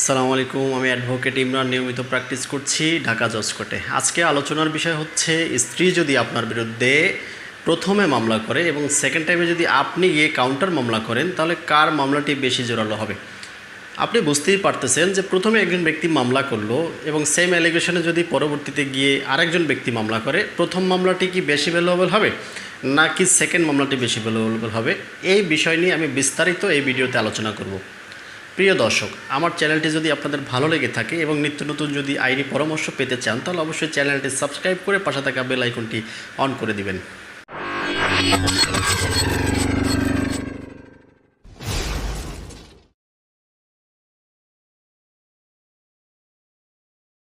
আসসালামু আলাইকুম, আমি অ্যাডভোকেট ইমরান নিয়মিত প্র্যাকটিস করছি ঢাকা জজ কোর্টে আজকে আলোচনার বিষয় হচ্ছে, স্ত্রী যদি আপনার বিরুদ্ধে প্রথমে মামলা করে এবং সেকেন্ড টাইমে যদি আপনি গিয়ে কাউন্টার মামলা করেন, তাহলে কার মামলাটি বেশি জোরালো হবে? আপনি বুঝতেই পারতেছেন যে প্রথমে একজন ব্যক্তি মামলা করল এবং সেম অ্যালিগেশনে যদি পরবর্তীতে গিয়ে আরেকজন ব্যক্তি মামলা করে, প্রথম মামলাটি কি বেশি ভ্যালুয়েবল হবে? নাকি সেকেন্ড মামলাটি বেশি ভ্যালুয়েবল হবে? এই বিষয় নিয়ে আমি বিস্তারিত এই ভিডিওতে আলোচনা করব। প্রিয় দর্শক, আমার চ্যানেলটি যদি আপনাদের ভালো লেগে থাকে এবং নিত্য নতুন যদি আইনি পরামর্শ পেতে চান, তাহলে অবশ্যই চ্যানেলটি সাবস্ক্রাইব করে পাশে থাকা বেল আইকনটি অন করে দিবেন।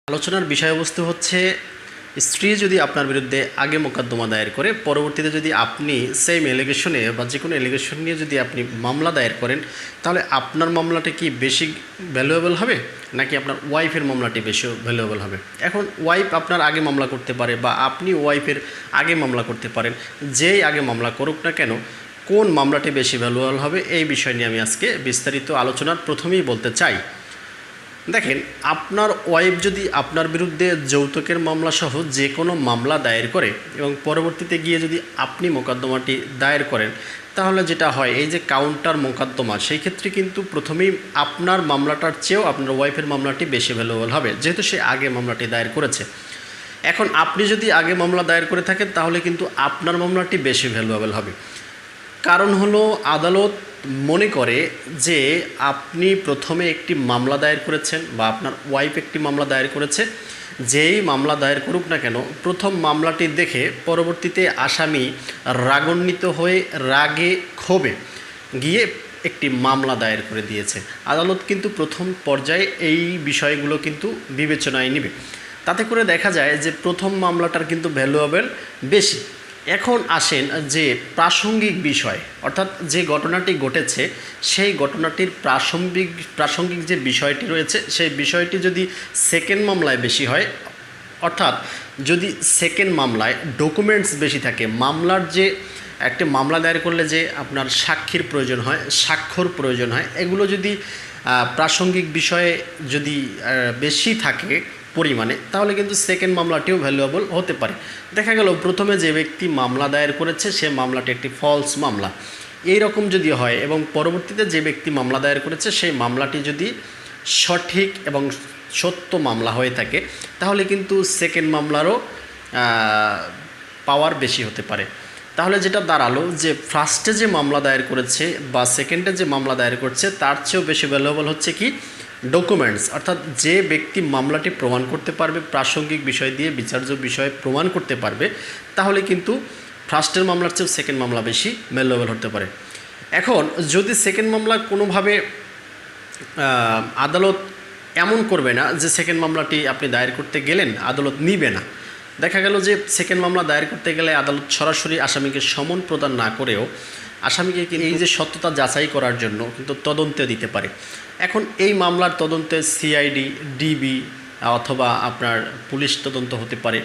আলোচনার বিষয়বস্তু হচ্ছে স্ত্রী যদি আপনার বিরুদ্ধে আগে মোকদ্দমা দায়ের করে, পরবর্তীতে যদি আপনি সেম এলিগেশনে বা যে কোনো এলিগেশন নিয়ে যদি আপনি মামলা দায়ের করেন, তাহলে আপনার মামলাটা কি বেশি ভ্যালুয়েবল হবে? নাকি আপনার ওয়াইফের মামলাটি বেশি ভ্যালুয়েবল হবে? এখন ওয়াইফ আপনার আগে মামলা করতে পারে বা আপনি ওয়াইফের আগে মামলা করতে পারেন, যেই আগে মামলা করুক না কেন, কোন মামলাটি বেশি ভ্যালুয়েবল হবে এই বিষয় নিয়ে আমি আজকে বিস্তারিত আলোচনার প্রথমেই বলতে চাই। দেখেন, আপনার ওয়াইফ যদি আপনার বিরুদ্ধে যৌতুকের মামলা সহ যে কোনো মামলা দায়ের করে এবং পরবর্তীতে গিয়ে যদি আপনি মোকদ্দমাটি দায়ের করেন, তাহলে যেটা হয়, এই যে কাউন্টার মোকদ্দমা, সেই ক্ষেত্রে কিন্তু প্রথমেই আপনার মামলাটার চেয়েও আপনার ওয়াইফের মামলাটি বেশি ভ্যালুয়েবল হবে, যেহেতু সে আগে মামলাটি দায়ের করেছে। এখন আপনি যদি আগে মামলা দায়ের করে থাকেন, তাহলে কিন্তু আপনার মামলাটি বেশি ভ্যালুয়েবল হবে। কারণ হলো আদালত মনে করে যে আপনি প্রথমে একটি মামলা দায়ের করেছেন বা আপনার ওয়াইফ একটি মামলা দায়ের করেছে, যেই মামলা দায়ের করুক না কেন, প্রথম মামলাটি দেখে পরবর্তীতে আসামি রাগান্বিত হয়ে রাগে ক্ষোভে গিয়ে একটি মামলা দায়ের করে দিয়েছে। আদালত কিন্তু প্রথম পর্যায়ে এই বিষয়গুলো কিন্তু বিবেচনায় নেবে। তাতে করে দেখা যায় যে প্রথম মামলাটার কিন্তু ভ্যালুয়েবল বেশি। এখন আসেন যে প্রাসঙ্গিক বিষয়, অর্থাৎ যে ঘটনাটি ঘটেছে, সেই ঘটনাটির প্রাসঙ্গিক প্রাসঙ্গিক যে বিষয়টি রয়েছে, সেই বিষয়টি যদি সেকেন্ড মামলায় বেশি হয়, অর্থাৎ যদি সেকেন্ড মামলায় ডকুমেন্টস বেশি থাকে, মামলার যে একটি মামলা দায়ের করলে যে আপনার সাক্ষীর প্রয়োজন হয়, স্বাক্ষর প্রয়োজন হয়, এগুলো যদি প্রাসঙ্গিক বিষয়ে যদি বেশি থাকে পরিমাণে, তাহলে কিন্তু সেকেন্ড মামলাটিও ভ্যালুয়েবল হতে পারে। দেখা গেল, প্রথমে যে ব্যক্তি মামলা দায়ের করেছে, সে মামলাটি একটি ফলস মামলা। এই রকম যদি হয় এবং পরবর্তীতে যে ব্যক্তি মামলা দায়ের করেছে, সেই মামলাটি যদি সঠিক এবং সত্য মামলা হয়ে থাকে, তাহলে কিন্তু সেকেন্ড মামলারও পাওয়ার বেশি হতে পারে। তাহলে যেটা দাঁড়াল যে ফার্স্টে যে মামলা দায়ের করেছে বা সেকেন্ডে যে মামলা দায়ের করছে, তার চেয়েও বেশি ভ্যালুয়েবল হচ্ছে কি? ডকুমেন্টস অর্থাৎ যে ব্যক্তি মামলাটি প্রমাণ করতে পারবে, প্রাসঙ্গিক বিষয় দিয়ে, বিচার্য বিষয়ে প্রমাণ করতে পারবে, তাহলে কিন্তু ফার্স্টের মামলার চেয়েও সেকেন্ড মামলা বেশি ভ্যালুয়েবল হতে পারে। এখন, যদি সেকেন্ড মামলা কোনোভাবে আদালত এমন করবে না যে সেকেন্ড মামলাটি আপনি দায়ের করতে গেলেন, আদালত নিবে না। দেখা গেল যে সেকেন্ড মামলা দায়ের করতে গেলে আদালত সরাসরি আসামিকে সমন প্রদান না করেও আসামিকে এই যে সত্যতা যাচাই করার জন্য কিন্তু তদন্তে দিতে পারে। এখন এই মামলার তদন্তে সিআইডি ডিবি অথবা আপনার পুলিশ তদন্ত হতে পারে।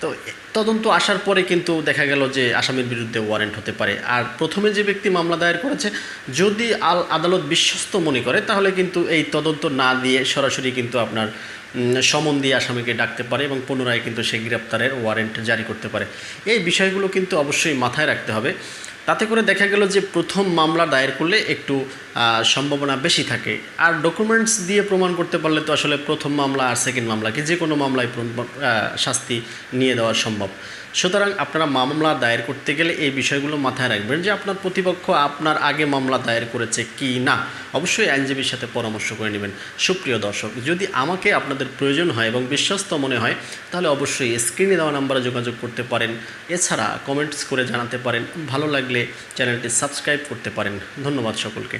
তো তদন্ত আসার পরে কিন্তু দেখা গেল যে আসামির বিরুদ্ধে ওয়ারেন্ট হতে পারে। আর প্রথমে যে ব্যক্তি মামলা দায়ের করেছে, যদি আল আদালত বিশ্বস্ত মনে করে, তাহলে কিন্তু এই তদন্ত না দিয়ে সরাসরি কিন্তু আপনার সমন দিয়ে আসামিকে ডাকতে পারে এবং পুনরায় কিন্তু সে গ্রেপ্তারের ওয়ারেন্ট জারি করতে পারে। এই বিষয়গুলো কিন্তু অবশ্যই মাথায় রাখতে হবে। তাতে করে দেখা গেল যে প্রথম মামলা দায়ের করলে একটু সম্ভাবনা বেশি থাকে। আর ডকুমেন্টস দিয়ে প্রমাণ করতে পারলে তো আসলে প্রথম মামলা আর সেকেন্ড মামলাকে যে কোনো মামলায় শাস্তি নিয়ে দেওয়া সম্ভব। সুতরাং আপনারা মামলা দায়ের করতে গেলে এই বিষয়গুলো মাথায় রাখবেন যে আপনার প্রতিপক্ষ আপনার আগে মামলা দায়ের করেছে কি না। অবশ্যই আইনজীবীর সাথে পরামর্শ করে নেবেন। সুপ্রিয় দর্শক, যদি আমাকে আপনাদের প্রয়োজন হয় এবং বিশ্বস্ত মনে হয়, তাহলে অবশ্যই স্ক্রিনে দেওয়া নাম্বারে যোগাযোগ করতে পারেন। এছাড়া কমেন্টস করে জানাতে পারেন। ভালো লাগলে চ্যানেলটি সাবস্ক্রাইব করতে পারেন। ধন্যবাদ সকলকে।